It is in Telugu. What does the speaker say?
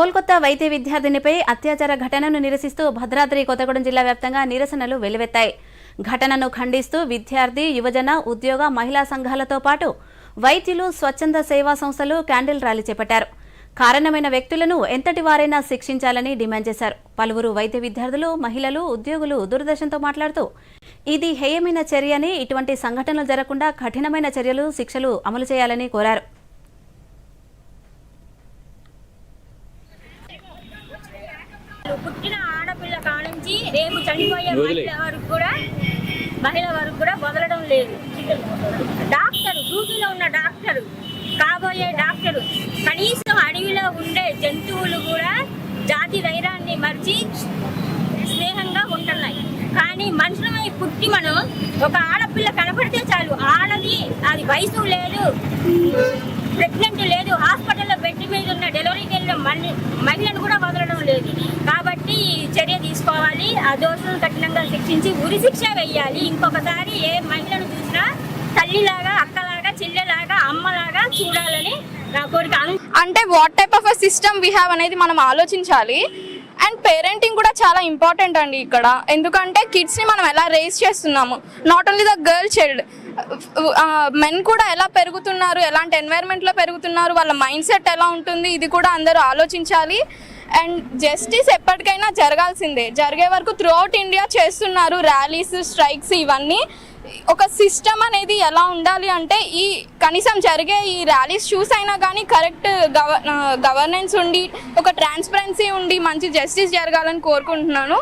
కోల్కతా వైద్య విద్యార్థినిపై అత్యాచార ఘటనను నిరసిస్తూ భద్రాద్రి కొత్తగూడెం జిల్లా వ్యాప్తంగా నిరసనలు వెలువెత్తాయి ఘటనను ఖండిస్తూ విద్యార్థి యువజన ఉద్యోగ మహిళా సంఘాలతో పాటు వైద్యులు స్వచ్ఛంద సేవా సంస్థలు క్యాండిల్ ర్యాలీ చేపట్టారు. కారణమైన వ్యక్తులను ఎంతటి వారైనా శిక్షించాలని డిమాండ్ చేశారు. పలువురు వైద్య విద్యార్థులు మహిళలు ఉద్యోగులు దూరదర్శన్తో మాట్లాడుతూ ఇది హేయమైన చర్యని ఇటువంటి సంఘటనలు జరగకుండా కఠినమైన చర్యలు శిక్షలు అమలు చేయాలని కోరారు. పుట్టిన ఆడపిల్ల కానుంచి రేపు చనిపోయే మహిళ వరకు కూడా మహిళ వరకు కూడా వదలడం లేదు. డాక్టర్ డ్యూటీలో ఉన్న డాక్టర్ కాబోయే డాక్టర్ కనీసం అడవిలో ఉండే జంతువులు కూడా జాతి ధైర్యాన్ని మరిచి స్నేహంగా ఉంటున్నాయి. కానీ మనుషులమై పుట్టి మనం ఒక ఆడపిల్ల కనపడితే చాలు ఆడది అది వయసు లేదు ప్రెగ్నెంట్ లేదు హాస్పిటల్లో బెడ్ మీద ఉన్న డెలివరీకి వెళ్ళిన మని- మహిళను కూడా వదలడం లేదు కాబట్టి చర్య దోషులు ఆ కఠినంగా శిక్షించి ఉరి శిక్ష వెయ్యాలి ఇంకొకసారి ఏ మహిళను చూసినా తల్లిలాగా అక్కలాగా చెల్లెలాగా అమ్మలాగా చూడాలని నా కోరిక. అంటే what type of a system we have అనేది మనం ఆలోచించాలి. అండ్ పేరెంటింగ్ కూడా చాలా ఇంపార్టెంట్ అండి ఇక్కడ. ఎందుకంటే కిడ్స్ని మనం ఎలా రేస్ చేస్తున్నాము? Not only the girl child men కూడా ఎలా పెరుగుతున్నారు? ఎలాంటి ఎన్వైర్న్మెంట్లో పెరుగుతున్నారు? వాళ్ళ మైండ్ సెట్ ఎలా ఉంటుంది? ఇది కూడా అందరూ ఆలోచించాలి. అండ్ జస్టిస్ ఎప్పటికైనా జరగాల్సిందే. జరిగే వరకు త్రూ అవుట్ ఇండియా చేస్తున్నారు ర్యాలీస్ స్ట్రైక్స్ ఇవన్నీ. ఒక సిస్టమ్ అనేది ఎలా ఉండాలి అంటే ఈ కనీసం జరిగే ఈ ర్యాలీస్ చూస్ అయినా కానీ కరెక్ట్ గవ గవర్నెన్స్ ఉండి ఒక ట్రాన్స్పరెన్సీ ఉండి మంచి జస్టిస్ జరగాలని కోరుకుంటున్నాను.